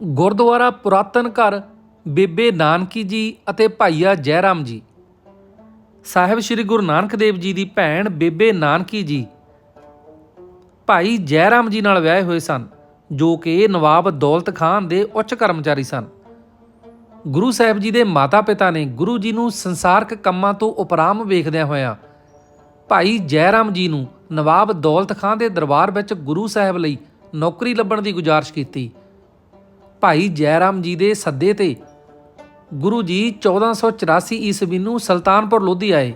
ਗੁਰਦੁਆਰਾ ਪੁਰਾਤਨ ਘਰ ਬੇਬੇ ਨਾਨਕੀ ਜੀ ਅਤੇ ਭਾਈਆ ਜੈਰਾਮ ਜੀ। ਸਾਹਿਬ ਸ੍ਰੀ ਗੁਰੂ ਨਾਨਕ ਦੇਵ ਜੀ ਦੀ ਭੈਣ ਬੇਬੇ ਨਾਨਕੀ ਜੀ ਭਾਈ ਜੈਰਾਮ ਜੀ ਨਾਲ ਵਿਆਹੇ ਹੋਏ ਸਨ, ਜੋ ਕਿ ਨਵਾਬ ਦੌਲਤ ਖਾਨ ਦੇ ਉੱਚ ਕਰਮਚਾਰੀ ਸਨ। ਗੁਰੂ ਸਾਹਿਬ ਜੀ ਦੇ ਮਾਤਾ-ਪਿਤਾ ਨੇ ਗੁਰੂ ਜੀ ਨੂੰ ਸੰਸਾਰਕ ਕੰਮਾਂ ਤੋਂ ਉਪਰਾਮ ਵੇਖਦਿਆਂ ਹੋਇਆਂ ਭਾਈ ਜੈਰਾਮ ਜੀ ਨੂੰ ਨਵਾਬ ਦੌਲਤ ਖਾਨ ਦੇ ਦਰਬਾਰ ਵਿੱਚ ਗੁਰੂ ਸਾਹਿਬ ਲਈ ਨੌਕਰੀ ਲੱਭਣ ਦੀ ਗੁਜ਼ਾਰਿਸ਼ ਕੀਤੀ। ਭਾਈ ਜੈਰਾਮ ਜੀ ਦੇ ਸੱਦੇ ਤੇ ਗੁਰੂ ਜੀ 1484 ਈਸਵੀ ਨੂੰ ਸੁਲਤਾਨਪੁਰ ਲੋਧੀ ਆਏ।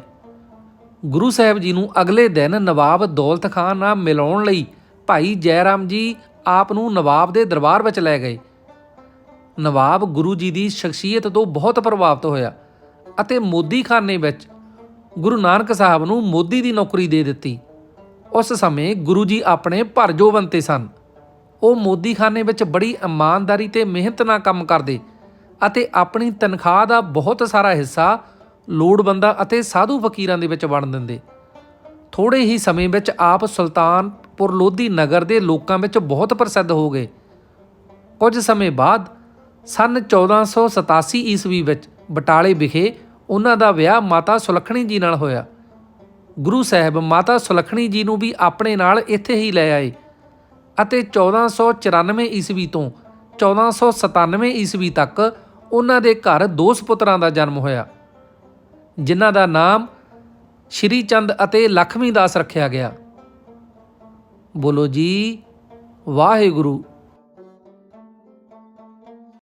ਗੁਰੂ ਸਾਹਿਬ ਜੀ ਨੂੰ ਅਗਲੇ ਦਿਨ ਨਵਾਬ ਦੌਲਤ ਖਾਨ ਨਾਲ ਮਿਲਾਉਣ ਲਈ ਭਾਈ ਜੈਰਾਮ ਜੀ ਆਪ ਨੂੰ ਨਵਾਬ ਦੇ ਦਰਬਾਰ ਵਿੱਚ ਲੈ ਗਏ। ਨਵਾਬ ਗੁਰੂ ਜੀ ਦੀ ਸ਼ਖਸੀਅਤ ਤੋਂ ਬਹੁਤ ਪ੍ਰਭਾਵਿਤ ਹੋਇਆ ਅਤੇ ਮੋਦੀ ਖਾਨੇ ਵਿੱਚ ਗੁਰੂ ਨਾਨਕ ਸਾਹਿਬ ਨੂੰ ਮੋਦੀ ਦੀ ਨੌਕਰੀ ਦੇ ਦਿੱਤੀ। ਉਸ ਸਮੇਂ ਗੁਰੂ ਜੀ ਆਪਣੇ ਭਰਜੋਵਨ ਤੇ ਸਨ। ਉਹ ਮੋਦੀਖਾਨੇ ਵਿੱਚ ਬੜੀ ਇਮਾਨਦਾਰੀ ਤੇ ਮਿਹਨਤ ਨਾਲ ਕੰਮ ਕਰਦੇ ਅਤੇ ਆਪਣੀ ਤਨਖਾਹ ਦਾ ਬਹੁਤ ਸਾਰਾ ਹਿੱਸਾ ਲੋੜਵੰਦਾਂ ਅਤੇ ਸਾਧੂ ਫਕੀਰਾਂ ਦੇ ਵਿੱਚ ਵੰਡ ਦਿੰਦੇ। ਥੋੜੇ ਹੀ ਸਮੇਂ ਵਿੱਚ ਆਪ ਸੁਲਤਾਨਪੁਰ ਲੋਧੀ ਨਗਰ ਦੇ ਲੋਕਾਂ ਵਿੱਚ ਬਹੁਤ ਪ੍ਰਸਿੱਧ ਹੋ ਗਏ। ਕੁਝ ਸਮੇਂ ਬਾਅਦ ਸਨ 1487 ਈਸਵੀ ਵਿੱਚ ਬਟਾਲੇ ਵਿਖੇ ਉਹਨਾਂ ਦਾ ਵਿਆਹ ਮਾਤਾ ਸੁਲੱਖਣੀ ਜੀ ਨਾਲ ਹੋਇਆ। ਗੁਰੂ ਸਾਹਿਬ ਮਾਤਾ ਸੁਲੱਖਣੀ ਜੀ ਨੂੰ ਵੀ ਆਪਣੇ ਨਾਲ ਇੱਥੇ ਹੀ ਲੈ ਆਏ। ਅਤੇ 1494 ਈਸਵੀ ਤੋਂ 1497 ਈਸਵੀ ਤੱਕ ਉਹਨਾਂ ਦੇ ਘਰ ਦੋ ਸੁਪੁੱਤਰਾਂ ਦਾ ਜਨਮ ਹੋਇਆ, ਜਿਨ੍ਹਾਂ ਦਾ ਨਾਮ ਸ਼੍ਰੀ ਚੰਦ ਅਤੇ ਲਖਮੀ ਦਾਸ ਰੱਖਿਆ ਗਿਆ। ਬੋਲੋ ਜੀ, ਵਾਹਿਗੁਰੂ।